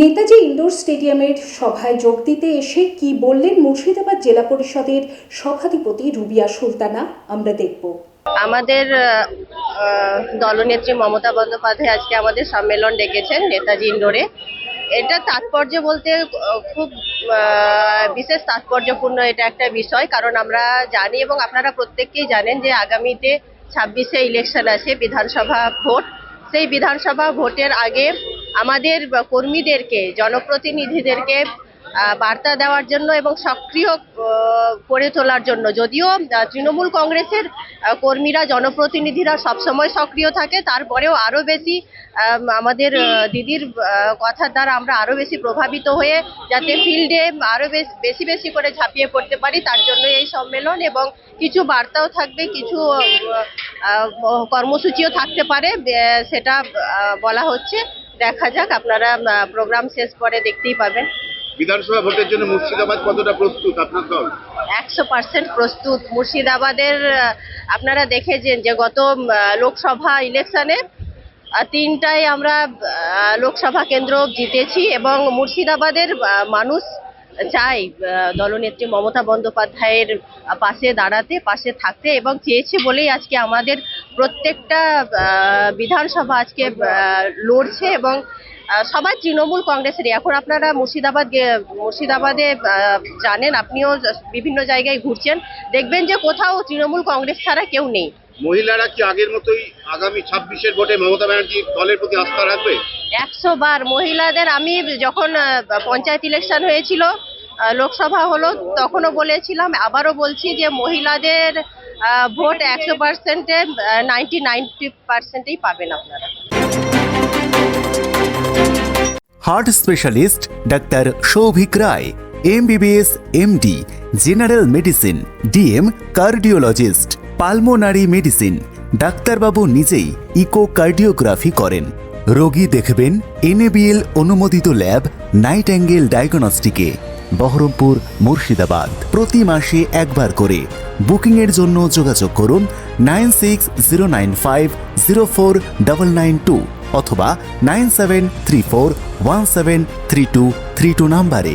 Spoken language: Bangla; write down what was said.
নেতাজি ইন্ডোর স্টেডিয়ামের সভায় যোগ দিতে এসে কি বললেন মুর্শিদাবাদ জেলা পরিষদের সভাধিপতি রুবিয়া সুলতানা, আমরা দেখব। আমাদের দলনেত্রী মমতা বন্দ্যোপাধ্যায় আজকে আমাদের সম্মেলন ডেকেছেন নেতাজি ইন্ডোরে এটা তাৎপর্য বলতে খুব বিশেষ তাৎপর্যপূর্ণ এটা একটা বিষয়, কারণ আমরা জানি এবং আপনারা প্রত্যেককেই জানেন যে আগামীতে ছাব্বিশে ইলেকশন আছে বিধানসভা ভোট। সেই বিধানসভা ভোটের আগে আমাদের কর্মীদেরকে, জনপ্রতিনিধিদেরকে বার্তা দেওয়ার জন্য এবং সক্রিয় করে তোলার জন্য। যদিও তৃণমূল কংগ্রেসের কর্মীরা, জনপ্রতিনিধিরা সবসময় সক্রিয় থাকে, তারপরেও আরও বেশি আমাদের দিদির কথার দ্বারা আমরা আরও বেশি প্রভাবিত হয়ে যাতে ফিল্ডে আরও বেশি বেশি করে ঝাঁপিয়ে পড়তে পারি, তার জন্য এই সম্মেলন এবং কিছু বার্তাও থাকবে, কিছু কর্মসূচিও থাকতে পারে সেটা বলা হচ্ছে। দেখা যাক আপনারা প্রোগ্রাম শেষ পরে দেখতেই পাবেন। বিধানসভা ভোটের জন্য মুর্শিদাবাদ কতটা প্রস্তুত আপনার দল? একশো পার্সেন্ট প্রস্তুত। মুর্শিদাবাদের আপনারা দেখেছেন যে গত লোকসভা ইলেকশনে তিনটায় আমরা লোকসভা কেন্দ্র জিতেছি এবং মুর্শিদাবাদের মানুষ চাই দলনেত্রী মমতা বন্দ্যোপাধ্যায়ের পাশে দাঁড়াতে, পাশে থাকতে এবং চেয়েছে বলেই আজকে আমাদের প্রত্যেকটা বিধানসভা আজকে লড়ছে এবং সবাই তৃণমূল কংগ্রেসেরই। এখন আপনারা মুর্শিদাবাদ মুর্শিদাবাদে জানেন আপনিও বিভিন্ন জায়গায় ঘুরছেন। দেখবেন যে কোথাও তৃণমূল কংগ্রেস ছাড়া কেউ নেই। মহিলারা কি আগের মতোই আগামী ছাব্বিশের ভোটে মমতা ব্যানার্জি দলের প্রতি আস্থা রাখবে? একশো বার। মহিলাদের আমি যখন পঞ্চায়েত ইলেকশন হয়েছিল লোকসভা হলো তখনও বলেছিলাম আবারও বলছি যে মহিলাদের ভোট একশো পার্সেন্টে নাইনটি নাইনটি পার্সেন্টেই পাবেন আপনারা। Heart specialist doctor Souvik Roy MBBS MD general medicine DM cardiologist pulmonary medicine ডাক্তারবাবু নিজেই ইকোকার্ডিওগ্রাফি করেন। রোগী দেখবেন এনএবিএল অনুমোদিত ল্যাব নাইট অ্যাঙ্গেল ডায়াগনস্টিকে বহরমপুর, মুর্শিদাবাদ। প্রতি মাসে একবার করে। বুকিংয়ের জন্য যোগাযোগ করুন nine six zero nine five zero four double nine two অথবা nine seven three four one seven three two three two নাম্বারে।